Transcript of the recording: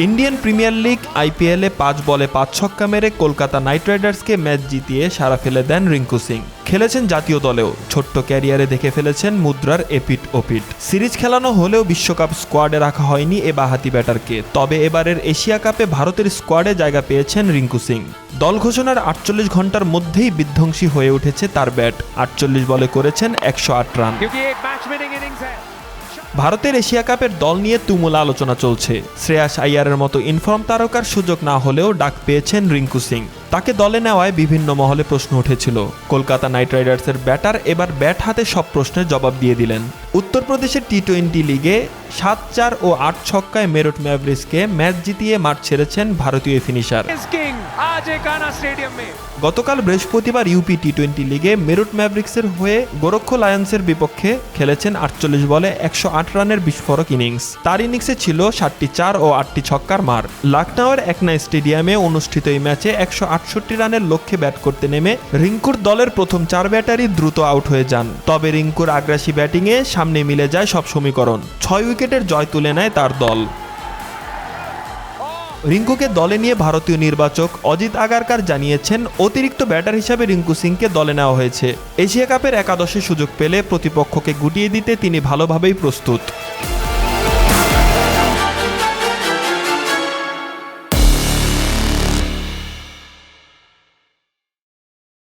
Indian premier league আইপিএলে পাঁচ বলে পাঁচ ছক্কা মেরে কলকাতা নাইট রাইডার্সকে ম্যাচ জিতিয়ে সারা ফেলে দেন রিঙ্কু সিং খেলেছেন জাতীয় দলেও ছোট্ট ক্যারিয়ারে দেখে ফেলেছেন মুদ্রার এপিট ওপিট সিরিজ খেলানো হলেও বিশ্বকাপ স্কোয়াডে রাখা হয়নি এ বাহাতি ব্যাটারকে। তবে এবারের এশিয়া কাপে ভারতের স্কোয়াডে জায়গা পেয়েছেন রিঙ্কু সিং। দল ঘোষণার আটচল্লিশ ঘণ্টার মধ্যেই বিধ্বংসী হয়ে উঠেছে তার ব্যাট। আটচল্লিশ বলে করেছেন একশো আট রান। ভারতের এশিয়া কাপের দল নিয়ে তুমুল আলোচনা চলছে। শ্রেয়াস আইয়ারের মতো ইনফর্ম তারকার সুযোগ না হলেও ডাক পেয়েছেন রিঙ্কু সিং। তাকে দলে নেওয়ায় বিভিন্ন মহলে প্রশ্ন উঠেছিল। কলকাতা নাইট রাইডার্সের ব্যাটার এবার ব্যাট হাতে সব প্রশ্নের জবাব দিয়ে দিলেন। উত্তরপ্রদেশের টি টোয়েন্টি লিগে সাত চার ও আট ছক্কায় মেরট ম্যাভরিসকে ম্যাচ জিতিয়ে মাঠ ছেড়েছেন ভারতীয় ফিনিশার। গতকাল বৃহস্পতিবার ইউপি টি টোয়েন্টি লিগে মেরুট ম্যাভরিক্সের হয়ে গোরক্ষ লায়ন্সের বিপক্ষে খেলেছেন আটচল্লিশ বলে একশো আট রানের বিস্ফোরক ইনিংস। তার ইনিংসে ছিল সাতটি চার ও আটটি ছক্কার মার। লাকনাওয়ের একনা স্টেডিয়ামে অনুষ্ঠিত এই ম্যাচে একশো আটষট্টি রানের লক্ষ্যে ব্যাট করতে নেমে রিঙ্কুর দলের প্রথম চার ব্যাটারই দ্রুত আউট হয়ে যান। তবে রিঙ্কুর আগ্রাসী ব্যাটিংয়ে সামনে মিলে যায় সব সমীকরণ। ছয় উইকেটের জয় তুলে নেয় তার দল। রিঙ্কুকে দলে নিয়ে ভারতীয় নির্বাচক অজিত আগারকার জানিয়েছেন, অতিরিক্ত ব্যাটার হিসাবে রিঙ্কু সিংকে দলে নেওয়া হয়েছে। এশিয়া কাপের একাদশে সুযোগ পেলে প্রতিপক্ষকে গুটিয়ে দিতে তিনি ভালোভাবেই প্রস্তুত।